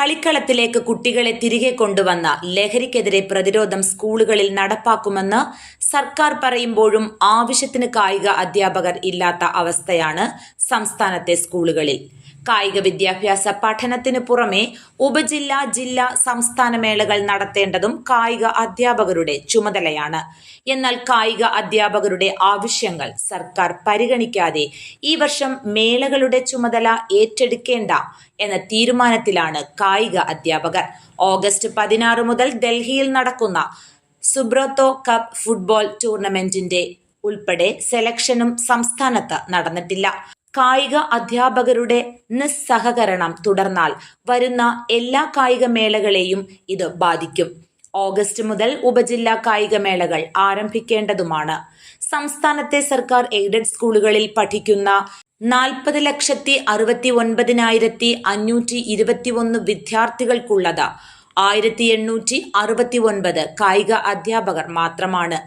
കളിക്കളത്തിലേക്ക് കുട്ടികളെ തിരികെ കൊണ്ടുവന്ന ലഹരിക്കെതിരെ പ്രതിരോധം സ്കൂളുകളിൽ നടപ്പാക്കുമെന്ന് സർക്കാർ പറയുമ്പോഴും ആവശ്യത്തിന് കായിക അധ്യാപകർ ഇല്ലാത്ത അവസ്ഥയാണ് സംസ്ഥാനത്തെ സ്കൂളുകളിൽ. കായിക വിദ്യാഭ്യാസ പഠനത്തിന് പുറമെ ഉപജില്ല ജില്ലാ സംസ്ഥാന മേളകൾ നടത്തേണ്ടതും കായിക അധ്യാപകരുടെ ചുമതലയാണ്. എന്നാൽ കായിക അധ്യാപകരുടെ ആവശ്യങ്ങൾ സർക്കാർ പരിഗണിക്കാതെ ഈ വർഷം മേളകളുടെ ചുമതല ഏറ്റെടുക്കേണ്ട എന്ന തീരുമാനത്തിലാണ് കായിക അധ്യാപകർ. ഓഗസ്റ്റ് പതിനാറ് മുതൽ ഡൽഹിയിൽ നടക്കുന്ന സുബ്രതോ കപ്പ് ഫുട്ബോൾ ടൂർണമെന്റിന്റെ ഉൾപ്പെടെ സെലക്ഷനും സംസ്ഥാനത്ത് നടന്നിട്ടില്ല. കായിക അധ്യാപകരുടെ നിസ്സഹകരണം തുടർന്നാൽ വരുന്ന എല്ലാ കായിക മേളകളെയും ഇത് ബാധിക്കും. ഓഗസ്റ്റ് മുതൽ ഉപജില്ലാ കായിക മേളകൾ ആരംഭിക്കേണ്ടതുമാണ്. സംസ്ഥാനത്തെ സർക്കാർ എയ്ഡഡ് സ്കൂളുകളിൽ പഠിക്കുന്ന നാൽപ്പത് ലക്ഷത്തി അറുപത്തി ഒൻപതിനായിരത്തി അഞ്ഞൂറ്റി ഇരുപത്തി ഒന്ന് വിദ്യാർത്ഥികൾക്കുള്ളത്. ആയിരത്തി എണ്ണൂറ്റി അറുപത്തി ഒൻപത് കായിക അധ്യാപകർ മാത്രമാണ്.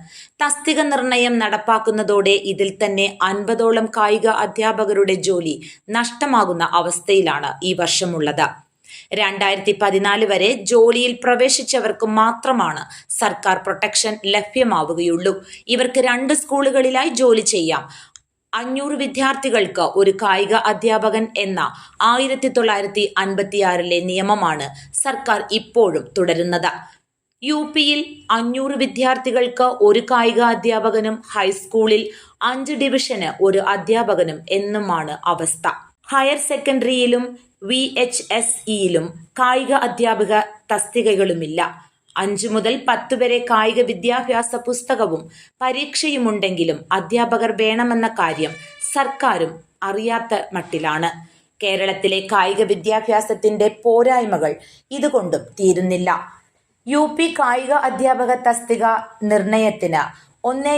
തസ്തിക നിർണയം നടപ്പാക്കുന്നതോടെ ഇതിൽ തന്നെ അൻപതോളം കായിക അധ്യാപകരുടെ ജോലി നഷ്ടമാകുന്ന അവസ്ഥയിലാണ് ഈ വർഷമുള്ളത്. രണ്ടായിരത്തി പതിനാല് വരെ ജോലിയിൽ പ്രവേശിച്ചവർക്ക് മാത്രമാണ് സർക്കാർ പ്രൊട്ടക്ഷൻ ലഭ്യമാവുകയുള്ളൂ. ഇവർക്ക് രണ്ട് സ്കൂളുകളിലായി ജോലി ചെയ്യാം. അഞ്ഞൂറ് വിദ്യാർത്ഥികൾക്ക് ഒരു കായിക അധ്യാപകൻ എന്ന ആയിരത്തി തൊള്ളായിരത്തി അൻപത്തിയാറിലെ നിയമമാണ് സർക്കാർ ഇപ്പോഴും തുടരുന്നത്. യു പിയിൽ അഞ്ഞൂറ് വിദ്യാർത്ഥികൾക്ക് ഒരു കായിക അധ്യാപകനും ഹൈസ്കൂളിൽ അഞ്ച് ഡിവിഷന് ഒരു അധ്യാപകനും എന്നുമാണ് അവസ്ഥ. ഹയർ സെക്കൻഡറിയിലും വി എച്ച് എസ് ഇയിലും കായിക അധ്യാപക തസ്തികകളുമില്ല. അഞ്ചു മുതൽ പത്ത് വരെ കായിക വിദ്യാഭ്യാസ പുസ്തകവും പരീക്ഷയുമുണ്ടെങ്കിലും അധ്യാപകർ വേണമെന്ന കാര്യം സർക്കാരും അറിയാത്ത മട്ടിലാണ്. കേരളത്തിലെ കായിക വിദ്യാഭ്യാസത്തിന്റെ പോരായ്മകൾ ഇതുകൊണ്ടും തീരുന്നില്ല. യു പി കായിക അധ്യാപക തസ്തിക നിർണയത്തിന് ഒന്നേ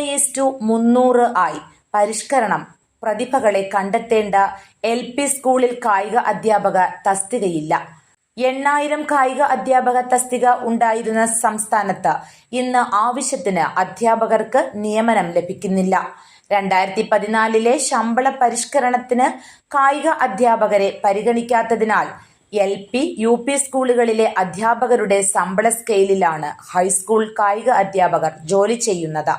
മുന്നൂറ് ആയി പരിഷ്കരണം പ്രതിഭകളെ കണ്ടെത്തേണ്ട എൽ പി സ്കൂളിൽ കായിക അധ്യാപക തസ്തികയില്ല. എണ്ണായിരം കായിക അധ്യാപക തസ്തിക ഉണ്ടായിരുന്ന സംസ്ഥാനത്ത് ഇന്ന് ആവശ്യത്തിന് അധ്യാപകർക്ക് നിയമനം ലഭിക്കുന്നില്ല. രണ്ടായിരത്തി പതിനാലിലെ ശമ്പള പരിഷ്കരണത്തിന് കായിക അധ്യാപകരെ പരിഗണിക്കാത്തതിനാൽ എൽ പി യു പി സ്കൂളുകളിലെ അധ്യാപകരുടെ ശമ്പള സ്കെയിലിലാണ് ഹൈസ്കൂൾ കായിക അധ്യാപകർ ജോലി ചെയ്യുന്നത്.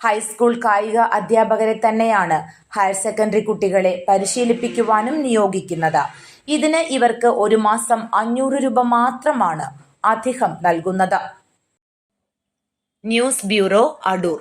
ഹൈസ്കൂൾ കായിക അധ്യാപകരെ തന്നെയാണ് ഹയർ സെക്കൻഡറി കുട്ടികളെ പരിശീലിപ്പിക്കുവാനും നിയോഗിക്കുന്നത്. ഇതിന് ഇവർക്ക് ഒരു മാസം അഞ്ഞൂറ് രൂപ മാത്രമാണ് അധികം നൽകുന്നത്. News bureau Adoor.